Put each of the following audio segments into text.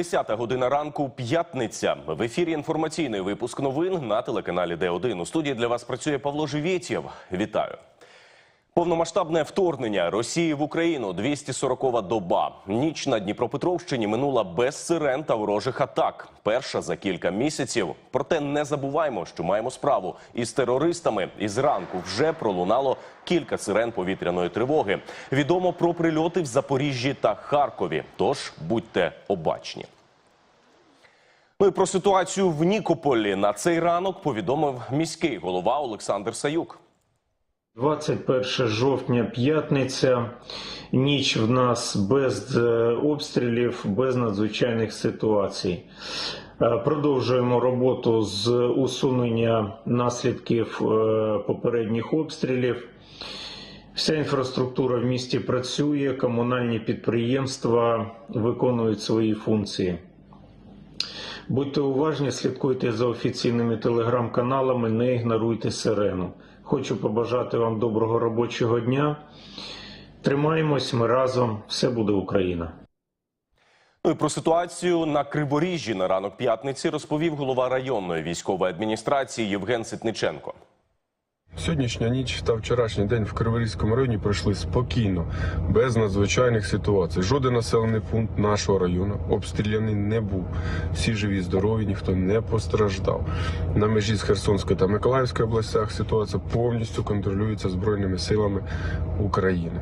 Десята година ранку, п'ятниця. В ефірі інформаційний випуск новин на телеканалі Д1. У студії для вас працює Павло Живєтєв. Вітаю. Повномасштабне вторгнення Росії в Україну 240-ва доба. Ніч на Дніпропетровщині минула без сирен та ворожих атак. Перша за кілька місяців. Проте не забуваємо, що маємо справу із терористами. І зранку вже пролунало кілька сирен повітряної тривоги. Відомо про прильоти в Запоріжжі та Харкові. Тож будьте обачні. Ну і про ситуацію в Нікополі на цей ранок повідомив міський голова Олександр Саюк. 21 жовтня, п'ятниця. Ніч в нас без е, обстрілів, без надзвичайних ситуацій. Е, Продовжуємо роботу з усунення наслідків е, попередніх обстрілів. Вся інфраструктура в місті працює, комунальні підприємства виконують свої функції. Будьте уважні, слідкуйте за офіційними телеграм-каналами, не ігноруйте сирену. Хочу побажати вам доброго робочого дня. Тримаємось, ми разом, все буде Україна. Ну і про ситуацію на Криворіжжі на ранок п'ятниці розповів голова районної військової адміністрації Євген Ситниченко. Сьогоднішня ніч та вчорашній день в Криворізькому районі пройшли спокійно, без надзвичайних ситуацій. Жоден населений пункт нашого району обстріляний не був. Всі живі, здорові, ніхто не постраждав. На межі з Херсонської та Миколаївської областях ситуація повністю контролюється збройними силами України.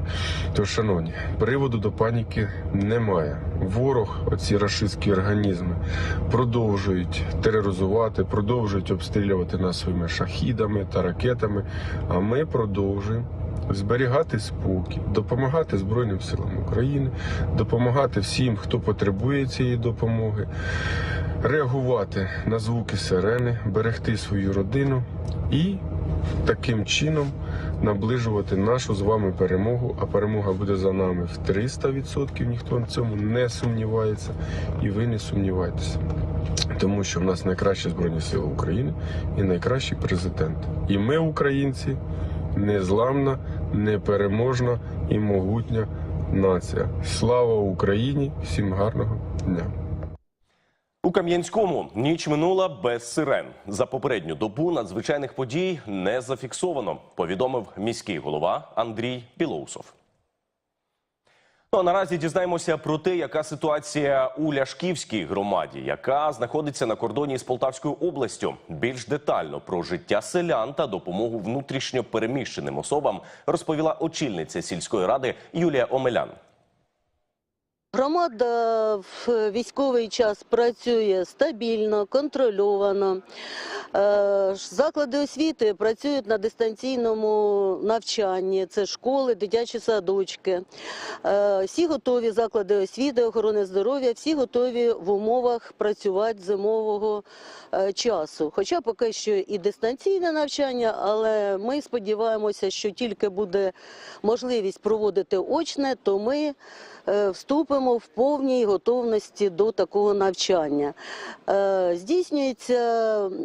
Тож, шановні, приводу до паніки немає. Ворог, оці рашистські організми, продовжують тероризувати, продовжують обстрілювати нас своїми шахідами та ракетами. А ми продовжуємо зберігати спокій, допомагати Збройним силам України, допомагати всім, хто потребує цієї допомоги, реагувати на звуки сирени, берегти свою родину і таким чином наближувати нашу з вами перемогу. А перемога буде за нами в 300%, ніхто в цьому не сумнівається, і ви не сумнівайтеся. Тому що в нас найкращі збройні сили України і найкращий президент. І ми, українці, незламна, непереможна і могутня нація. Слава Україні! Всім гарного дня! У Кам'янському ніч минула без сирен. За попередню добу надзвичайних подій не зафіксовано, повідомив міський голова Андрій Білоусов. Ну а наразі дізнаємося про те, яка ситуація у Ляшківській громаді, яка знаходиться на кордоні з Полтавською областю. Більш детально про життя селян та допомогу внутрішньо переміщеним особам розповіла очільниця сільської ради Юлія Омелян. Громада в військовий час працює стабільно, контрольовано. Е, Заклади освіти працюють на дистанційному навчанні. Це школи, дитячі садочки. Е, Всі готові заклади освіти, охорони здоров'я, всі готові в умовах працювати зимового е, часу. Хоча поки що і дистанційне навчання, але ми сподіваємося, що тільки буде можливість проводити очне, то ми вступимо в повній готовності до такого навчання. Е, Здійснюється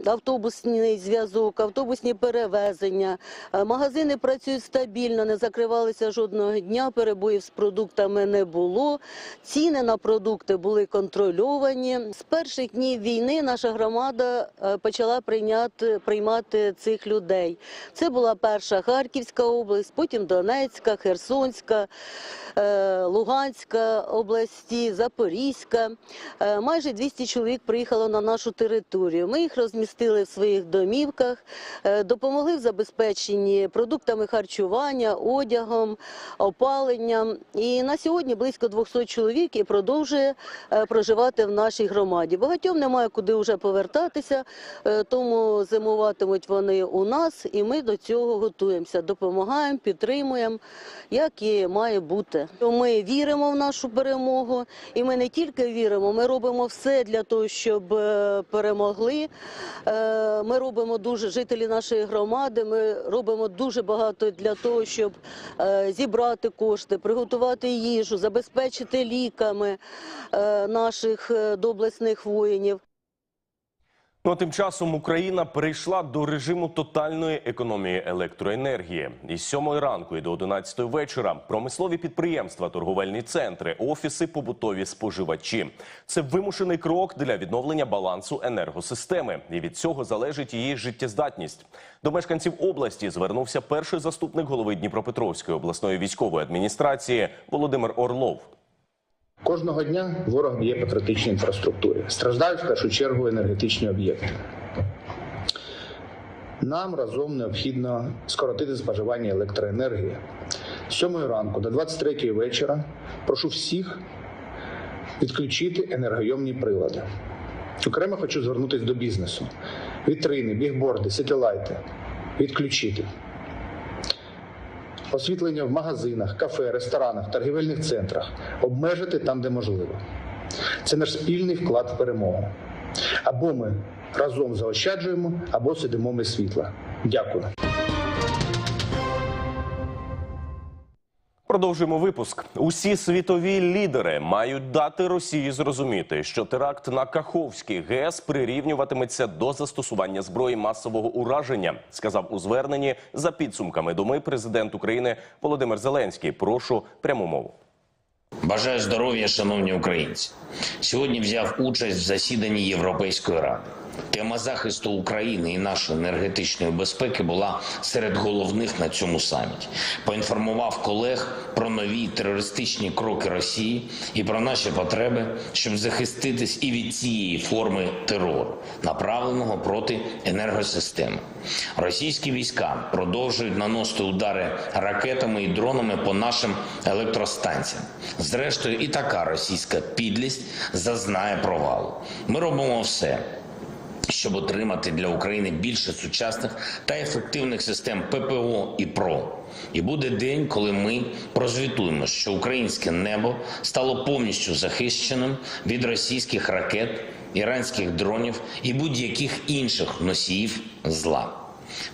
автобусний зв'язок, автобусні перевезення. Е, Магазини працюють стабільно, не закривалися жодного дня, перебоїв з продуктами не було. Ціни на продукти були контрольовані. З перших днів війни наша громада е, почала прийняти, приймати цих людей. Це була перша Харківська область, потім Донецька, Херсонська, е, Луганська області, Запорізька. Е, Майже 200 чоловік приїхало на нашу територію. Ми їх розмістили в своїх домівках, е, допомогли в забезпеченні продуктами харчування, одягом, опаленням. І на сьогодні близько 200 чоловік і продовжує е, проживати в нашій громаді. Багатьом немає куди вже повертатися, тому зимуватимуть вони у нас, і ми до цього готуємося, допомагаємо, підтримуємо, як і має бути. Ми віримо в нашу перемогу, і ми не тільки віримо, ми робимо все для того, щоб е, перемогли. Е, Ми робимо дуже жителі нашої громади. Ми робимо дуже багато для того, щоб е, зібрати кошти, приготувати їжу, забезпечити ліками наших доблесних воїнів. Ну а тим часом Україна перейшла до режиму тотальної економії електроенергії. Із 7 ранку і до 11 вечора промислові підприємства, торговельні центри, офіси, побутові споживачі. Це вимушений крок для відновлення балансу енергосистеми, і від цього залежить її життєздатність. До мешканців області звернувся перший заступник голови Дніпропетровської обласної військової адміністрації Володимир Орлов. Кожного дня ворог б'є по критичній інфраструктурі. Страждають в першу чергу енергетичні об'єкти. Нам разом необхідно скоротити споживання електроенергії. З 7 ранку до 23 вечора прошу всіх відключити енергойомні прилади. Окремо хочу звернутися до бізнесу. Вітрини, бігборди, сетилайти відключити. Освітлення в магазинах, кафе, ресторанах, торгівельних центрах обмежити там, де можливо. Це наш спільний вклад в перемогу. Або ми разом заощаджуємо, або сидимо ми світла. Дякую. Продовжуємо випуск. Усі світові лідери мають дати Росії зрозуміти, що теракт на Каховський ГЕС прирівнюватиметься до застосування зброї масового ураження, сказав у зверненні за підсумками доми президент України Володимир Зеленський. Прошу пряму мову. Бажаю здоров'я, шановні українці. Сьогодні взяв участь в засіданні Європейської ради. Тема захисту України і нашої енергетичної безпеки була серед головних на цьому саміті. Поінформував колег про нові терористичні кроки Росії і про наші потреби, щоб захиститись і від цієї форми терору, направленого проти енергосистеми. Російські війська продовжують наносити удари ракетами і дронами по нашим електростанціям. Зрештою, і така російська підлість зазнає провалу. Ми робимо все щоб отримати для України більше сучасних та ефективних систем ППО і ПРО. І буде день, коли ми прозвітуємо, що українське небо стало повністю захищеним від російських ракет, іранських дронів і будь-яких інших носіїв зла.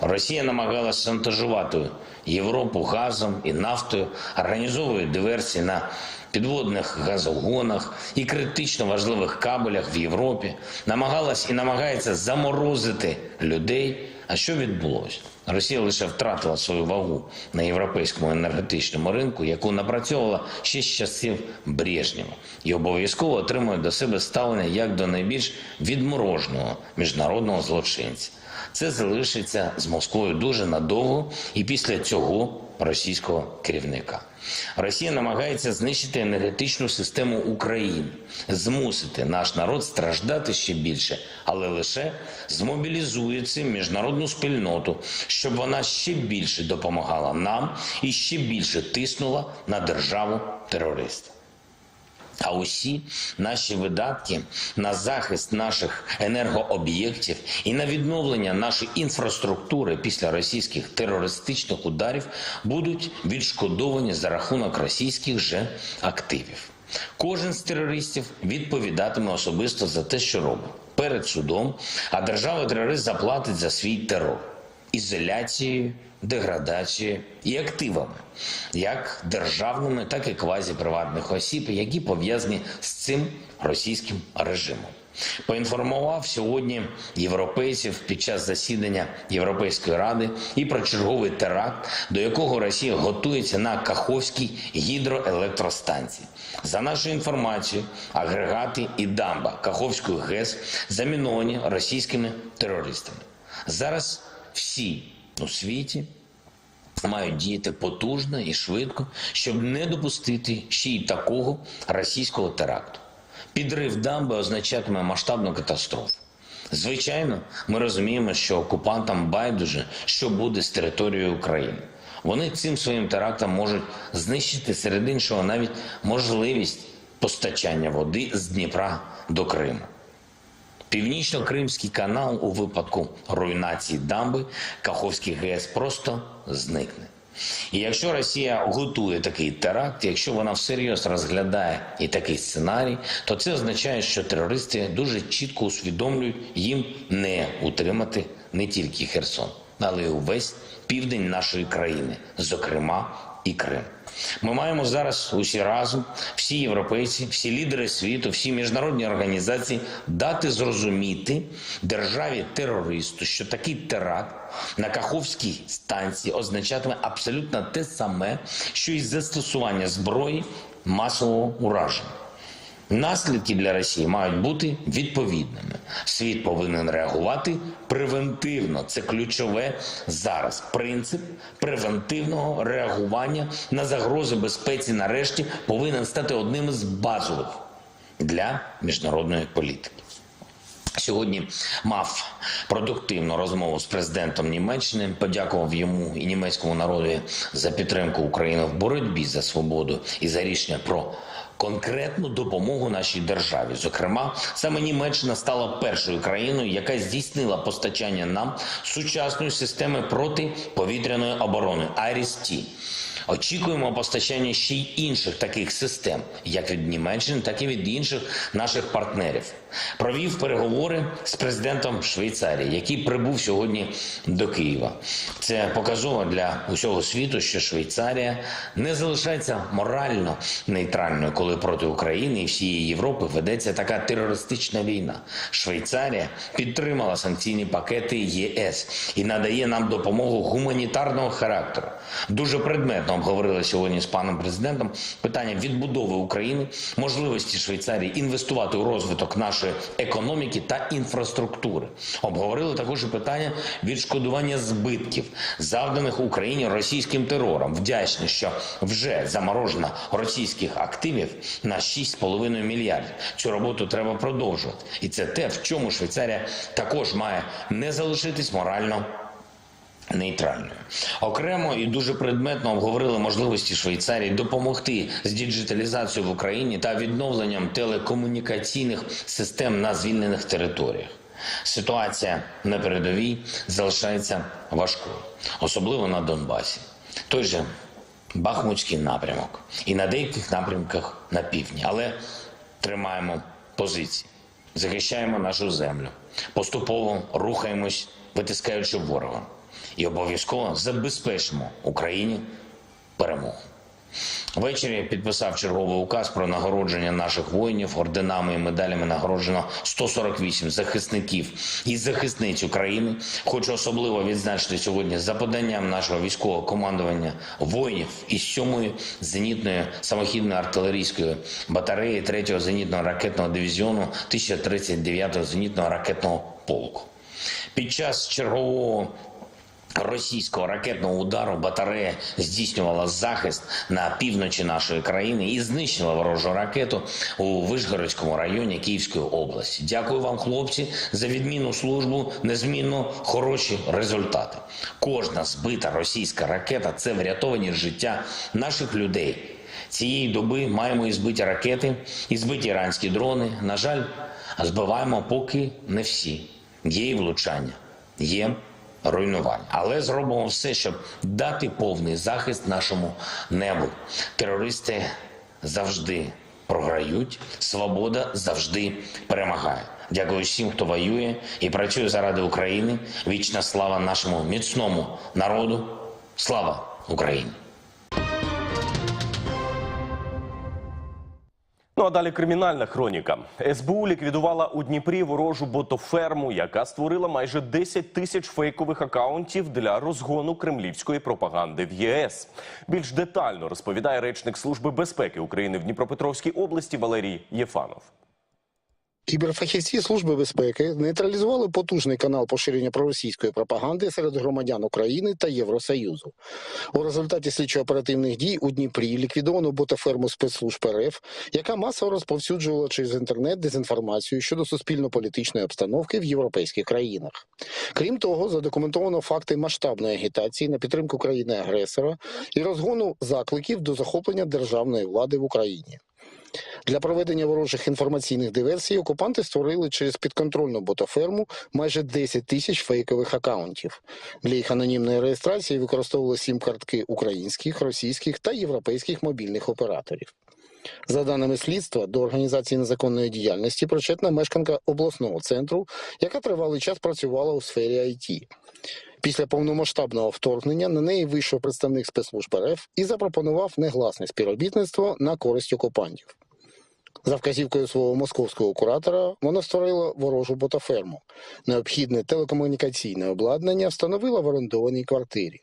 Росія намагалася шантажувати Європу газом і нафтою, організовує диверсії на підводних газогонах і критично важливих кабелях в Європі, намагалась і намагається заморозити людей. А що відбулося? Росія лише втратила свою вагу на європейському енергетичному ринку, яку напрацьовувала ще з часів Брежнєва, і обов'язково отримує до себе ставлення як до найбільш відмороженого міжнародного злочинця. Це залишиться з Москвою дуже надовго і після цього російського керівника. Росія намагається знищити енергетичну систему України, змусити наш народ страждати ще більше, але лише змобілізує цим міжнародну спільноту, щоб вона ще більше допомагала нам і ще більше тиснула на державу терориста. А усі наші видатки на захист наших енергооб'єктів і на відновлення нашої інфраструктури після російських терористичних ударів будуть відшкодовані за рахунок російських же активів. Кожен з терористів відповідатиме особисто за те, що робить перед судом, а держава-терорист заплатить за свій терор ізоляцією, деградацією і активами, як державними, так і квазіприватних осіб, які пов'язані з цим російським режимом. Поінформував сьогодні європейців під час засідання Європейської ради і про черговий теракт, до якого Росія готується на Каховській гідроелектростанції. За нашою інформацією, агрегати і дамба Каховської ГЕС заміновані російськими терористами. Зараз всі у світі мають діяти потужно і швидко, щоб не допустити ще й такого російського теракту. Підрив дамби означатиме масштабну катастрофу. Звичайно, ми розуміємо, що окупантам байдуже, що буде з територією України. Вони цим своїм терактом можуть знищити серед іншого навіть можливість постачання води з Дніпра до Криму. Північно-Кримський канал у випадку руйнації дамби Каховський ГЕС просто зникне. І якщо Росія готує такий теракт, якщо вона всерйоз розглядає і такий сценарій, то це означає, що терористи дуже чітко усвідомлюють їм не утримати не тільки Херсон, але й увесь південь нашої країни, зокрема і Крим. Ми маємо зараз усі разом, всі європейці, всі лідери світу, всі міжнародні організації дати зрозуміти державі терористу, що такий теракт на Каховській станції означатиме абсолютно те саме, що і застосування зброї масового ураження. Наслідки для Росії мають бути відповідними. Світ повинен реагувати превентивно. Це ключове зараз. Принцип превентивного реагування на загрози безпеці нарешті повинен стати одним із базових для міжнародної політики. Сьогодні мав продуктивну розмову з президентом Німеччини. Подякував йому і німецькому народу за підтримку України в боротьбі за свободу і за рішення про конкретну допомогу нашій державі. Зокрема, саме Німеччина стала першою країною, яка здійснила постачання нам сучасної системи протиповітряної оборони Айріс-Ті. Очікуємо постачання ще й інших таких систем, як від Німеччини, так і від інших наших партнерів. Провів переговори з президентом Швейцарії, який прибув сьогодні до Києва. Це показово для усього світу, що Швейцарія не залишається морально нейтральною, коли проти України і всієї Європи ведеться така терористична війна. Швейцарія підтримала санкційні пакети ЄС і надає нам допомогу гуманітарного характеру. Дуже предметно обговорили сьогодні з паном президентом питання відбудови України, можливості Швейцарії інвестувати у розвиток нашої економіки та інфраструктури. Обговорили також і питання відшкодування збитків, завданих Україні російським терором. Вдячні, що вже заморожено російських активів на 6,5 мільярдів. Цю роботу треба продовжувати, і це те, в чому Швейцарія також має не залишитись морально нейтральною. Окремо і дуже предметно обговорили можливості Швейцарії допомогти з діджиталізацією в Україні та відновленням телекомунікаційних систем на звільнених територіях. Ситуація на передовій залишається важкою, особливо на Донбасі. Той же Бахмутський напрямок і на деяких напрямках на півдні, але тримаємо позиції, захищаємо нашу землю, поступово рухаємось, витискаючи ворога і обов'язково забезпечимо Україні перемогу. Ввечері підписав черговий указ про нагородження наших воїнів орденами і медалями нагороджено 148 захисників і захисниць України. Хочу особливо відзначити сьогодні за поданням нашого військового командування воїнів із 7-ї зенітної самохідної артилерійської батареї 3-го зенітного ракетного дивізіону 1039-го зенітного ракетного полку. Під час чергового російського ракетного удару батарея здійснювала захист на півночі нашої країни і знищила ворожу ракету у Вишгородському районі Київської області. Дякую вам, хлопці, за відмінну службу, незмінно хороші результати. Кожна збита російська ракета це врятовані життя наших людей. Цієї доби маємо і збиті ракети, і збиті іранські дрони. На жаль, збиваємо поки не всі. Є і влучання, є руйнувань. Але зробимо все, щоб дати повний захист нашому небу. Терористи завжди програють, свобода завжди перемагає. Дякую всім, хто воює і працює заради України. Вічна слава нашому міцному народу. Слава Україні! Ну а далі кримінальна хроніка. СБУ ліквідувала у Дніпрі ворожу ботоферму, яка створила майже 10 тисяч фейкових акаунтів для розгону кремлівської пропаганди в ЄС. Більш детально розповідає речник Служби безпеки України в Дніпропетровській області Валерій Єфанов. Кіберфахівці Служби безпеки нейтралізували потужний канал поширення проросійської пропаганди серед громадян України та Євросоюзу. У результаті слідчо-оперативних дій у Дніпрі ліквідовано ботаферму спецслужб РФ, яка масово розповсюджувала через інтернет дезінформацію щодо суспільно-політичної обстановки в європейських країнах. Крім того, задокументовано факти масштабної агітації на підтримку країни-агресора і розгону закликів до захоплення державної влади в Україні. Для проведення ворожих інформаційних диверсій окупанти створили через підконтрольну ботаферму майже 10 тисяч фейкових акаунтів. Для їх анонімної реєстрації використовували сім-картки українських, російських та європейських мобільних операторів. За даними слідства, до організації незаконної діяльності причетна мешканка обласного центру, яка тривалий час працювала у сфері IT. Після повномасштабного вторгнення на неї вийшов представник спецслужб РФ і запропонував негласне співробітництво на користь окупантів. За вказівкою свого московського куратора вона створила ворожу ботаферму. Необхідне телекомунікаційне обладнання встановила в орендованій квартирі.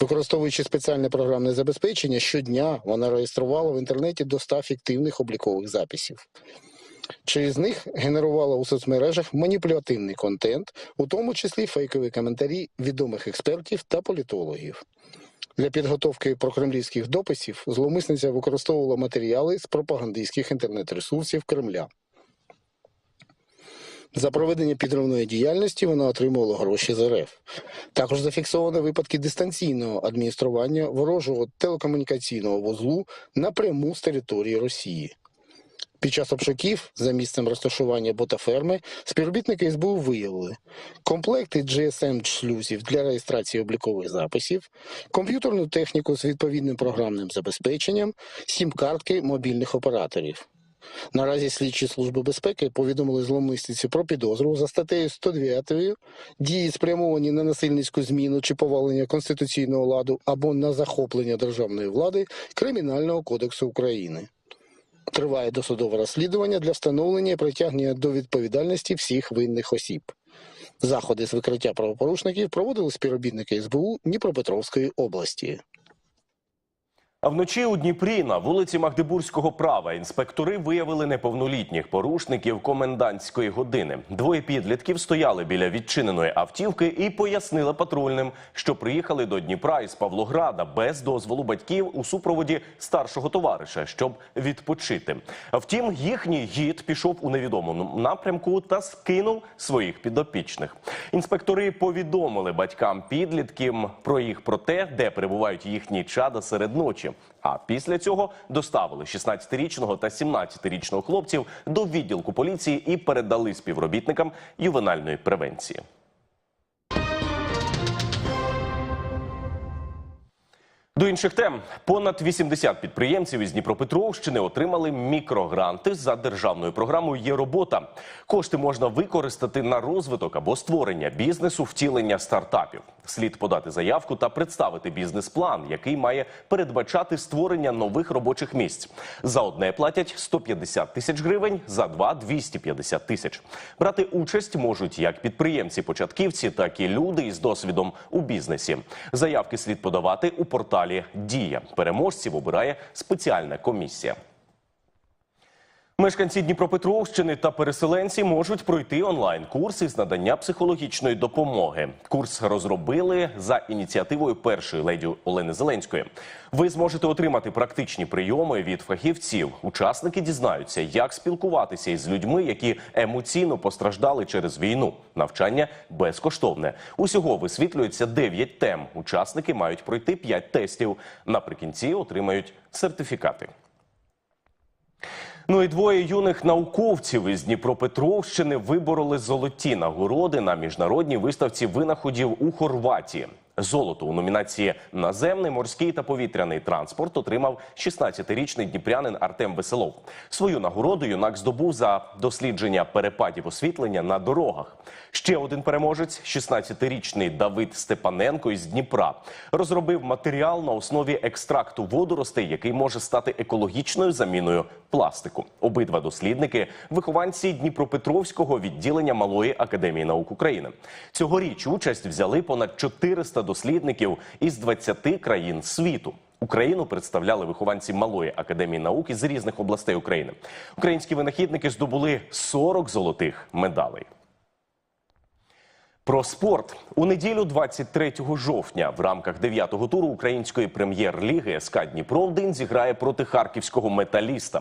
Використовуючи спеціальне програмне забезпечення, щодня вона реєструвала в інтернеті до 100 фіктивних облікових записів. Через них генерувала у соцмережах маніпулятивний контент, у тому числі фейкові коментарі відомих експертів та політологів. Для підготовки прокремлівських дописів зловмисниця використовувала матеріали з пропагандистських інтернет-ресурсів Кремля. За проведення підривної діяльності вона отримувала гроші з РФ. Також зафіксовано випадки дистанційного адміністрування ворожого телекомунікаційного вузлу напряму з території Росії. Під час обшуків за місцем розташування ботаферми співробітники СБУ виявили комплекти GSM-шлюзів для реєстрації облікових записів, комп'ютерну техніку з відповідним програмним забезпеченням, сім-картки мобільних операторів. Наразі слідчі служби безпеки повідомили зловмисниці про підозру за статтею 109 дії спрямовані на насильницьку зміну чи повалення конституційного ладу або на захоплення державної влади Кримінального кодексу України. Триває досудове розслідування для встановлення і притягнення до відповідальності всіх винних осіб. Заходи з викриття правопорушників проводили співробітники СБУ Дніпропетровської області. А вночі у Дніпрі на вулиці Магдебурзького права інспектори виявили неповнолітніх порушників комендантської години. Двоє підлітків стояли біля відчиненої автівки і пояснили патрульним, що приїхали до Дніпра із Павлограда без дозволу батьків у супроводі старшого товариша, щоб відпочити. Втім, їхній гід пішов у невідомому напрямку та скинув своїх підопічних. Інспектори повідомили батькам підлітків про їх про те, де перебувають їхні чада серед ночі. А після цього доставили 16-річного та 17-річного хлопців до відділку поліції і передали співробітникам ювенальної превенції. До інших тем понад 80 підприємців із Дніпропетровщини отримали мікрогранти за державною програмою Є робота. Кошти можна використати на розвиток або створення бізнесу, втілення стартапів. Слід подати заявку та представити бізнес-план, який має передбачати створення нових робочих місць. За одне платять 150 тисяч гривень, за два 250 тисяч. Брати участь можуть як підприємці-початківці, так і люди із досвідом у бізнесі. Заявки слід подавати у порталі Дія. Переможців обирає спеціальна комісія. Мешканці Дніпропетровщини та переселенці можуть пройти онлайн-курси з надання психологічної допомоги. Курс розробили за ініціативою першої леді Олени Зеленської. Ви зможете отримати практичні прийоми від фахівців. Учасники дізнаються, як спілкуватися із людьми, які емоційно постраждали через війну. Навчання безкоштовне. Усього висвітлюється 9 тем. Учасники мають пройти 5 тестів. Наприкінці отримають сертифікати. Ну і двоє юних науковців із Дніпропетровщини вибороли золоті нагороди на міжнародній виставці винаходів у Хорватії. Золото у номінації Наземний, морський та повітряний транспорт отримав 16-річний дніпрянин Артем Веселов. Свою нагороду юнак здобув за дослідження перепадів освітлення на дорогах. Ще один переможець, 16-річний Давид Степаненко із Дніпра, розробив матеріал на основі екстракту водоростей, який може стати екологічною заміною пластику. Обидва дослідники вихованці Дніпропетровського відділення Малої академії наук України. Цьогоріч участь взяли понад 400 дослідників із 20 країн світу. Україну представляли вихованці Малої академії наук із різних областей України. Українські винахідники здобули 40 золотих медалей. Про спорт у неділю, 23 жовтня, в рамках 9-го туру української прем'єр-ліги СК Дніпро 1 зіграє проти харківського металіста.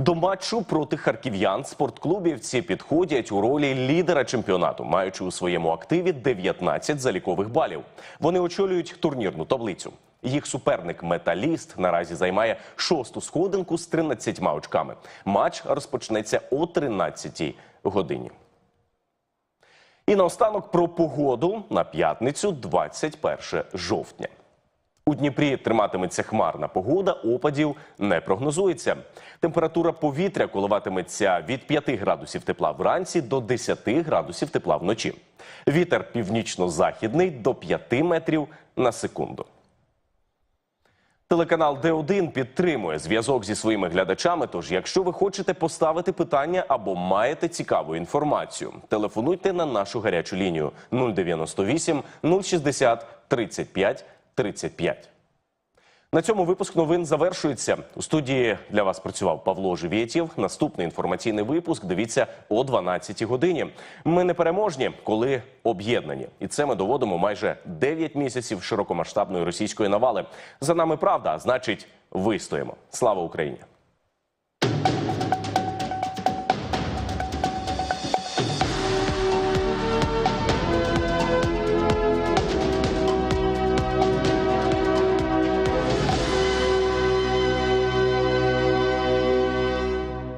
До матчу проти харків'ян спортклубівці підходять у ролі лідера чемпіонату, маючи у своєму активі 19 залікових балів. Вони очолюють турнірну таблицю. Їх суперник Металіст наразі займає шосту сходинку з 13 очками. Матч розпочнеться о 13 годині. І наостанок про погоду на п'ятницю, 21 жовтня. У Дніпрі триматиметься хмарна погода, опадів не прогнозується. Температура повітря коливатиметься від 5 градусів тепла вранці до 10 градусів тепла вночі. Вітер північно-західний до 5 метрів на секунду. Телеканал Д1 підтримує зв'язок зі своїми глядачами. Тож, якщо ви хочете поставити питання або маєте цікаву інформацію, телефонуйте на нашу гарячу лінію 098 060 35 35. На цьому випуск новин завершується. У студії для вас працював Павло Живєтєв. Наступний інформаційний випуск дивіться о 12 годині. Ми не переможні, коли об'єднані, і це ми доводимо майже 9 місяців широкомасштабної російської навали. За нами правда, значить, вистоїмо. Слава Україні!